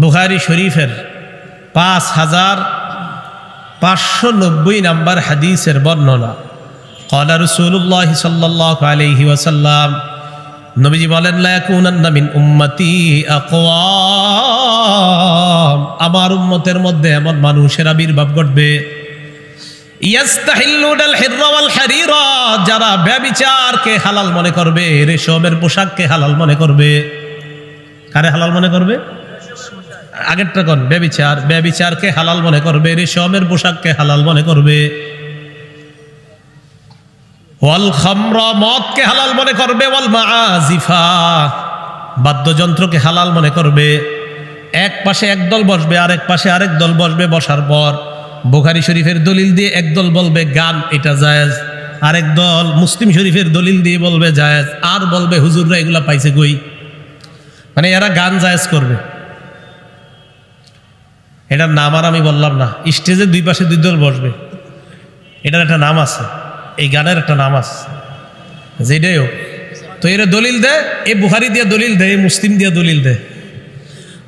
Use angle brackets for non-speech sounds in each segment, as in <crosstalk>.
বুখারি শরীফের পাঁচ হাজার পাঁচশো নব্বই নাম্বার হাদিসের বর্ণনা। কলা রসুল্লাহ সাল্লাহ আলহি ওয়াসাল্লাম, নবীজি বলেন লায়াকুনান্না মিন উম্মতি আকওয়াম। আমার উম্মতের মধ্যে এমন মানুষের আবির্ভাব ঘটবে। ইয়াস্তাহিল্লুনাল হিররা ওয়াল হারিরা, যারা ব্যভিচারকে হালাল মনে করবে, রেশমের পোশাককে হালাল মনে করবে। কারে হালাল মনে করবে? আগেরটা কোন? ব্যবিচার। ব্যবিচারকে হালাল মনে করবে রেশমের পোশাককে হালাল মনে করবে। ওয়াল খামরা মদকে হালাল মনে করবে, ওয়াল মাআজিফা বাদ্যযন্ত্রকে হালাল মনে করবে। এক পাশে এক দল বসবে, আরেক পাশে আরেক দল বসবে বসার পর, বুখারি শরীফের দলিল দিয়ে এক দল বলবে, গান, এটা জায়েজ। আরেক দল মুসলিম শরীফের দলিল দিয়ে বলবে, জায়েজ। আর বলবে, হুজুররা এগুলা পাইছে কই? মানে এরা গান জায়েজ করবে। এটার নাম আর আমি বললাম না। স্টেজে দুই পাশে দুই দল বসবে। এটার একটা নাম আছে। এই গানের একটা নাম আছে। যেটাই হোক, তো এরা দলিল দেয় এই বুহারি দিয়ে দলিল দেয় এই মুসলিম দিয়ে দলিল দেয়।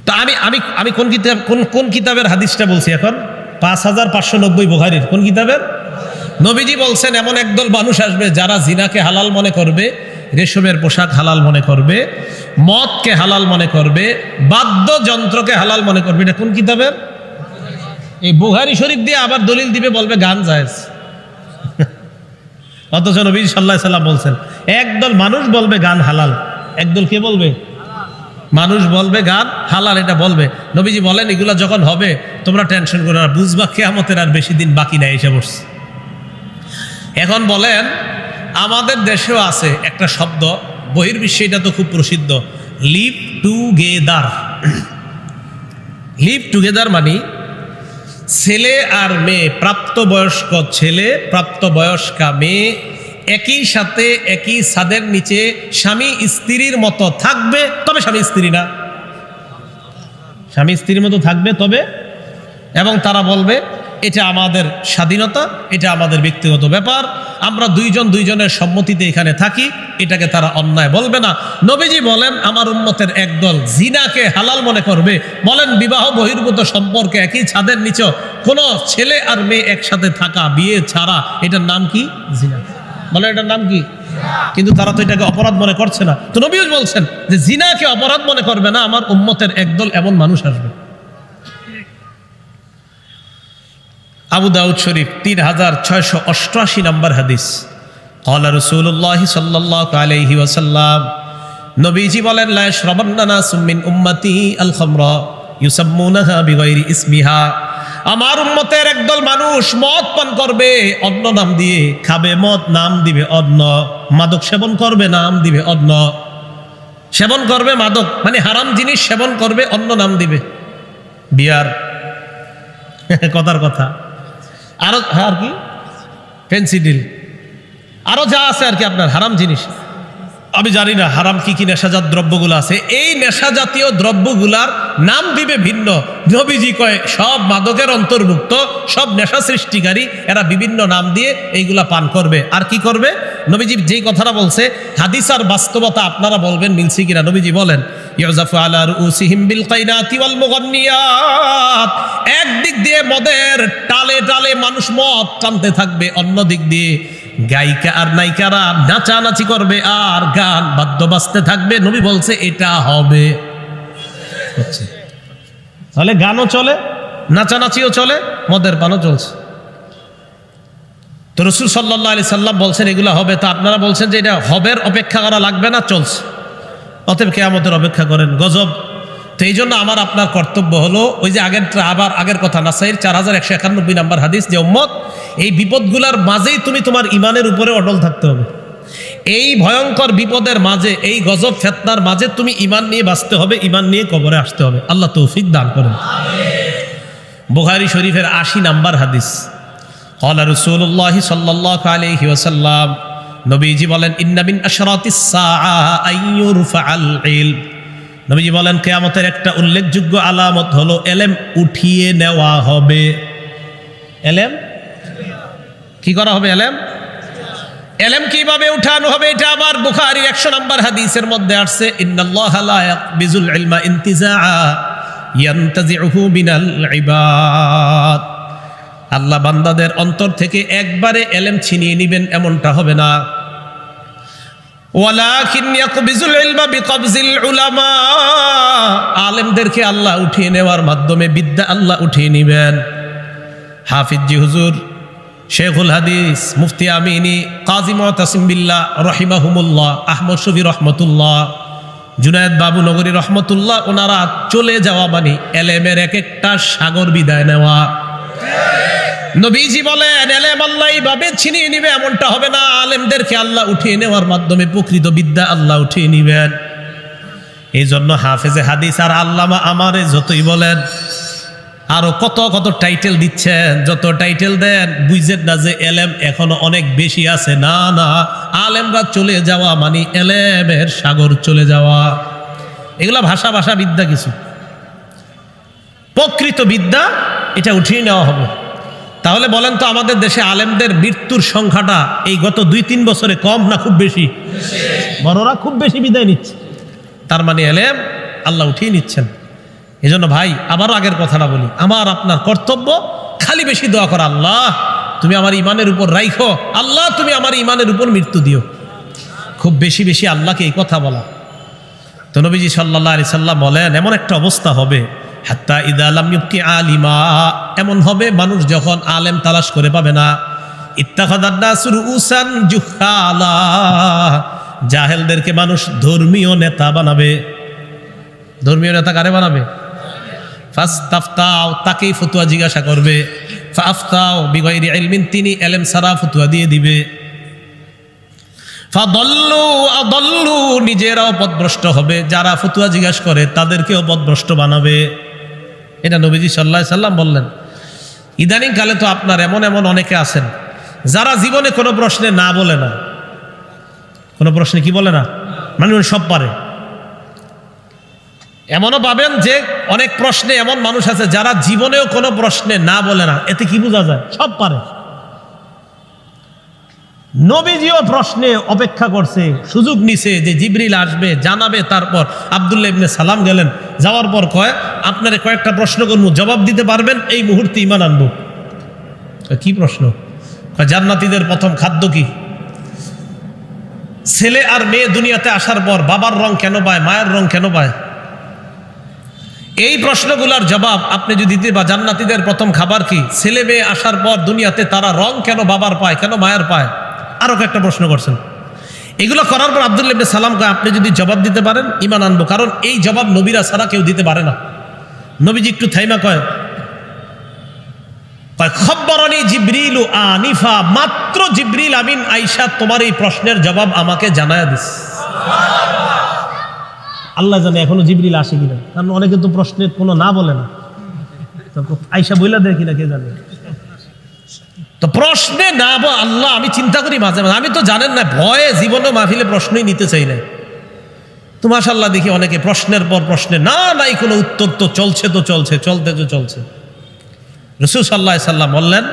তো আমি আমি আমি কোন কিতাব, কোন কোন কিতাবের হাদিসটা বলছি এখন? পাঁচ হাজার পাঁচশো নব্বই বুহারির কোন কিতাবের? নবীজি বলছেন, এমন একদল মানুষ আসবে যারা জিনাকে হালাল মনে করবে, রেশমের পোশাক হালাল মনে করবে, মদকে হালাল মনে করবে, বাদ্যযন্ত্রকে হালাল মনে করবে। এটা কোন কিতাবের? এই বুহারি শরীফ দিয়ে আবার দলিল দিবে, বলবে গান জায়েজ। <laughs> অথচ নবী সাল্লাহ সাল্লাম বলছেন, একদল মানুষ বলবে গান হালাল। একদল কে বলবে? মানুষ বলবে গান হালাল, এটা বলবে। নবীজি বলেন, এগুলো যখন হবে, তোমরা টেনশন করো না, বুঝবা কেয়ামতের আর বেশি দিন বাকি নাই এসে বসছে। এখন বলেন, আমাদের দেশেও আছে একটা শব্দ, বহির্বিশ্বে এটা তো খুব প্রসিদ্ধ, লিভ টুগেদার। <clears throat> লিভ টুগেদার মানে ছেলে আর মেয়ে, প্রাপ্তবয়স্ক ছেলে, প্রাপ্তবয়স্কা মেয়ে, একই সাথে একই ছাদের নিচে স্বামী স্ত্রীর মতো থাকবে। তবে স্বামী স্ত্রী না। স্বামী স্ত্রীর মতো থাকবে তবে? এবং তারা বলবে এটা আমাদের স্বাধীনতা, এটা আমাদের ব্যক্তিগত ব্যাপার। আমরা দুইজন দুইজনের সম্মতিতে এখানে থাকি, এটাকে তারা অন্যায় বলবে না। নবীজি বলেন, আমার উন্মতের একদল জিনাকে হালাল মনে করবে। বলেন, বিবাহ বহির্ভূত সম্পর্কে একই ছাদের নিচে কোনো ছেলে আর মেয়ে একসাথে থাকা, বিয়ে ছাড়া। এটার নাম কি? জিনা। বলেন, এটার নাম কি? কিন্তু তারা তো এটাকে অপরাধ মনে করছে না। তো নবীও বলছেন যে, জিনাকে অপরাধ মনে করবে না, আমার উম্মতের একদল এমন মানুষ আসবে। আবু দাউদ শরীফ, তিন হাজার ছয়শো অষ্টআশি নম্বর হাদিস। কলা রসুল্লাহ সাল্লাহ আলহি ওয়াসাল্লাম, নবীজি বলেন, লা শ্রবন্নানা সুমিন উম্মতি আল খমরা ইউসাম্মুনাহা ইসমিহা। আমার উম্মতের একদল মানুষ মদ পান করবে অন্য নাম দিয়ে খাবে, মদ নাম দিবে অন্য মাদক সেবন করবে, নাম দিবে অন্য সেবন করবে মাদক মানে হারাম জিনিস সেবন করবে অন্য নাম দিবে। বিয়ার, কথার কথা। আরও হ্যাঁ আর কি? পেন্সিডিল আরও যা আছে আর কি আপনার হারাম জিনিস। আমি জানি না, হারাম কি কি নেশাজাত দ্রব্যগুলো আছে। এই নেশাজাতীয় দ্রব্যগুলার নাম দিবে ভিন্ন। নবীজি কয়, সব মাদকের অন্তর্ভুক্ত, সব নেশা সৃষ্টিকারী, এরা বিভিন্ন নাম দিয়ে এইগুলা পান করবে। আর কি করবে? নবীজি যেই কথাটা বলছে, হাদিস আর বাস্তবতা আপনারা বলবেন, মিলছি কিনা? নবীজি বলেন একদিক দিয়ে মদের টালে টালে মানুষ মদ টানতে থাকবে, অন্য দিক দিয়ে গায়িকা আর নায়িকারা নাচানাচি করবে আর গান বাদ্য বাজতে থাকবে। নবী বলছে, এটা হবে। তাহলে গানও চলে, নাচানাচিও চলে, মদের পানও চলছে। তো রসুল সাল্লাহ আলি সাল্লাম বলছেন, এগুলো হবে। তা আপনারা বলছেন যে, এটা হবের অপেক্ষা করা লাগবে না, চলছে। অতএব কেয়ামতের অপেক্ষা করেন, গজব। তো এই জন্য আমার আপনার কর্তব্য হলো, ওই যে আগের আবার আগের কথা, নাসাইর চার হাজার একশো একানব্বই নাম্বার হাদিস, যে উম্মত এই বিপদগুলার মাঝেই তুমি তোমার ইমানের উপরে অটল থাকতে হবে। এই ভয়ঙ্কর বিপদের মাঝে এই গজব ফেতনার মাঝে তুমি ইমান নিয়ে বাঁচতে হবে ইমান নিয়ে কবরে আসতে হবে। আল্লাহ তৌফিক দান করেন। বুখারি শরীফের আশি নাম্বার হাদিস। কলা রসুল্লাহ সাল্লাহ আলহি ওসাল্লাম নবীজি বলেন ইন্নাবিন নবীজি বলেন কেয়ামতের একটা উল্লেখযোগ্য আলামত হলো এলেম উঠিয়ে নেওয়া হবে। এলেম? কি করা হবে, এলেম? এলেম কীভাবে উঠানো হবে, এটা আবার বুখারীর একশো নম্বর হাদিসের মধ্যে আসছে, ইন্নাল্লাহ লা ইয়াকবিজুল ইলমা ইবাদ. আল্লাহ বান্দাদের অন্তর থেকে একবারে এলেম ছিনিয়ে নিবেন, এমনটা হবে না। আলেমদেরকে আল্লাহ উঠিয়ে নেওয়ার মাধ্যমে বিদ্যা আল্লাহ উঠিয়ে নিবেন। হাফিজি হুজুর শেখুল হাদিস, মুফতি আমিনী কাজী মতাসিম বিল্লাহ রহিমাহুমুল্লাহ, আহমদ শফি রহমতুল্লাহ, জুনায়দ বাবু নগরী রহমতুল্লাহ, ওনারা চলে যাওয়া মানে এলেমের এক একটা সাগর বিদায় নেওয়া। নবীজি বলেন, এলেম আল্লাহ এইভাবে ছিনিয়ে নিবে, এমনটা হবে না। আলেমদেরকে আল্লাহ উঠিয়ে নেওয়ার মাধ্যমে প্রকৃত বিদ্যা আল্লাহ উঠিয়ে নিবেন। এই জন্য হাফেজে হাদিস আর আল্লামা আমারে যতই বলেন আরও কত কত টাইটেল দিচ্ছেন, যত টাইটেল দেন, বুঝেন না যে এলেম এখনও অনেক বেশি আছে। না না, আলেমরা চলে যাওয়া মানে এলেমের সাগর চলে যাওয়া। এগুলা ভাষা ভাষা বিদ্যা কিছু। প্রকৃত বিদ্যা, এটা উঠিয়ে নেওয়া হবে। তাহলে বলেন তো আমাদের দেশে আলেমদের মৃত্যুর সংখ্যাটা এই গত দুই, তিন বছরে কম না খুব বেশি? বড়রা খুব বেশি বিদায় নিচ্ছে। তার মানে এলেম আল্লাহ উঠিয়ে নিচ্ছেন। এই জন্য ভাই, আবারও আগের কথাটা বলি। আমার আপনার কর্তব্য খালি বেশি দোয়া করা। আল্লাহ, তুমি আমার ইমানের উপর রাইখো। আল্লাহ, তুমি আমার ইমানের উপর মৃত্যু দিও। খুব বেশি বেশি আল্লাহকে এই কথা বলা। তো নবীজি সাল্লাহ আলি সাল্লাম বলেন, এমন একটা অবস্থা হবে। হাত্তা ইদা আলাম ইউকি আলিমা। এমন হবে, মানুষ যখন আলেম তালাশ করে পাবে না। জুহালা জাহেলদেরকে মানুষ ধর্মীয় নেতা বানাবে। ধর্মীয় নেতা কারে বানাবে? ফাস্তাফতাও তাকেই ফতুয়া জিজ্ঞাসা করবে। ফাফতাও বিগয়রি ইলমিন, তিনি এলেম সারা ফতুয়া দিয়ে দিবে। ফাদল্লু আদল্লু, নিজেরাও পদভ্রষ্ট হবে। যারা ফতুয়া জিজ্ঞাসা করে, তাদেরকেও পদভ্রষ্ট বানাবে। এটা নবীজি সাল্লাহ সাল্লাম বললেন। ইদানিং কালে তো আপনার এমন এমন অনেকে আছেন, যারা জীবনে কোনো প্রশ্নে না বলে না। কোনো প্রশ্নে কি বলে না? মানে সব পারে। এমনও পাবেন যে অনেক প্রশ্নে এমন মানুষ আছে যারা জীবনেও কোনো প্রশ্নে না বলে না। এতে কি বোঝা যায়? সব পারে। নবীজিও প্রশ্নে অপেক্ষা করছে, সুযোগ নিছে যে জিবরিল আসবে, জানাবে, তারপর আবদুল্লাহ ইবনে সালাম গেলেন। যাওয়ার পর কয়, আপনারা কয়েকটা প্রশ্ন করব, জবাব দিতে পারবেন, এই মুহূর্তে ইমান আনব। কি প্রশ্ন? জান্নাতীদের প্রথম খাদ্য কি? ছেলে আর মেয়ে দুনিয়াতে আসার পর বাবার রং কেন পায়, মায়ের রং কেন পায়? এই প্রশ্নগুলোর জবাব আপনি যদি দিতে বা জান্নাতীদের প্রথম খাবার কি? ছেলে মেয়ে আসার পর দুনিয়াতে তারা রং কেন বাবার পায়, কেন মায়ের পায়? আরও একটা প্রশ্ন করছেন। এগুলো করার পর আবদুল্লাহ ইবনে সালামকে আপনি যদি জবাব দিতে পারেন ইমান আনব। কারণ এই জবাব নবীরা ছাড়া কেউ দিতে পারে না। নবীজি একটু থাইমা কয়, খব্বরনি জিব্রিল আনিফা। মাত্র জিব্রিল আমিন আইসা তোমার এই প্রশ্নের জবাব আমাকে জানায় দিস। আল্লাহ জানে এখনও জিবরিল আসে কিনা। কারণ অনেকে তো প্রশ্নের কোনো না বলে না। আইসা বইলা দেয় কিনা কে জানে। তো প্রশ্নে না ব- আল্লাহ, আমি চিন্তা করি মাঝে মাঝে। আমি তো জানেন না, ভয়ে জীবনে মাহফিলে প্রশ্নই নিতে চাই না তো মাশাল্লাহ দেখি অনেকে প্রশ্নের পর প্রশ্নে, না, নাই, কোনো উত্তর তো চলছে তো চলছে, চলতে তো চলছে। রসুল সাল্লাহ সাল্লাম বললেন,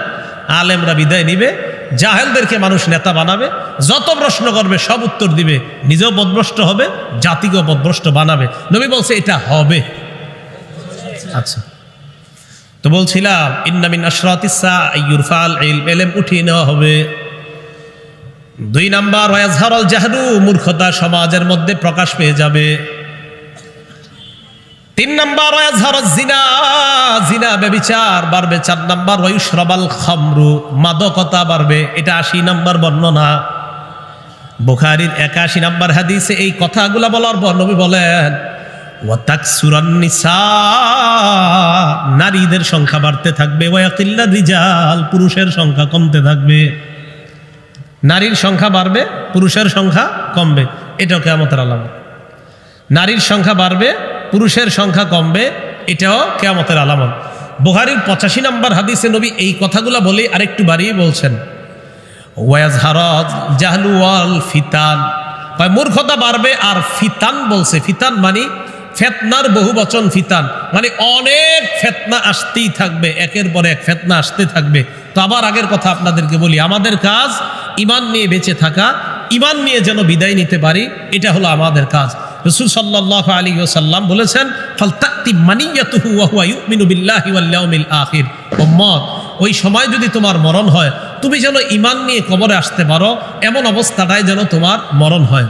আলেমরা বিদায় নিবে জাহেলদেরকে মানুষ নেতা বানাবে, যত প্রশ্ন করবে সব উত্তর দিবে, নিজেও পদভ্রষ্ট হবে, জাতিকেও পদভ্রষ্ট বানাবে। নবী বলছে, এটা হবে। আচ্ছা। তো বলছিলাম ইন্নামিন ইউরফাল এলেম উঠিয়ে নেওয়া হবে। দুই নাম্বার ওয়াজহারল জাহরু মূর্খতা সমাজের মধ্যে প্রকাশ পেয়ে যাবে। তিন নাম্বার জিনা। জিনা ব্যবিচার বাড়বে চার নাম্বার, ওয়ুশরাবাল খামরু। মাদকতা বাড়বে, এটা আশি নাম্বার বর্ণনা। বুখারীর একাশি নাম্বার হাদিসে এই কথাগুলা বলার পর নবী বলেন নারীদের সংখ্যা বাড়তে থাকবে, ওয়াকিল্লা রিজাল, পুরুষের সংখ্যা কমতে থাকবে। নারীর সংখ্যা বাড়বে, পুরুষের সংখ্যা কমবে, এটাও কেমতের আলামত। নারীর সংখ্যা বাড়বে পুরুষের সংখ্যা কমবে, এটাও কেয়ামতের আলামত। বুহারির পঁচাশি নম্বর হাদিসে নবী এই কথাগুলো বলে আরেকটু বাড়িয়ে বলছেন। ওয়াজ হারজ জাহলু ওয়াল ফিতান। মূর্খতা বাড়বে আর ফিতান বলছে। ফিতান মানে ফেতনার বহু বচন ফিতান। মানে অনেক ফেতনা আসতেই থাকবে, একের পর এক ফেতনা আসতে থাকবে। তো আবার আগের কথা আপনাদেরকে বলি, আমাদের কাজ ইমান নিয়ে বেঁচে থাকা, ইমান নিয়ে যেন বিদায় নিতে পারি, এটা হলো আমাদের কাজ। রসুল সাল্লাহ আলী সাল্লাম বলেছেন, ফালতাক্তি মানিয়াতুহু ওয়া হুয়া ইউমিনু বিল্লাহি ওয়াল ইয়াউমিল আখির। উম্মত, ওই সময় যদি তোমার মরণ হয়, তুমি যেন ইমান নিয়ে কবরে আসতে পারো, এমন অবস্থাটাই যেন তোমার মরণ হয়।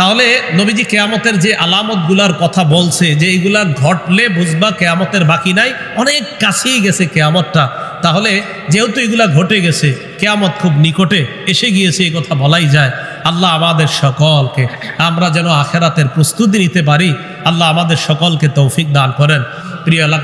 তাহলে নবীজি কেয়ামতের যে আলামতগুলার কথা বলছে, যে এইগুলা ঘটলে বুঝবা কেয়ামতের বাকি নাই, অনেক কাছেই গেছে কেয়ামতটা। তাহলে যেহেতু এগুলা ঘটে গেছে, কেয়ামত খুব নিকটে এসে গিয়েছে, এই কথা বলাই যায়। আল্লাহ আমাদের সকলকে, আমরা যেন আখেরাতের প্রস্তুতি নিতে পারি, আল্লাহ আমাদের সকলকে তৌফিক দান করেন। প্রিয় এলাকা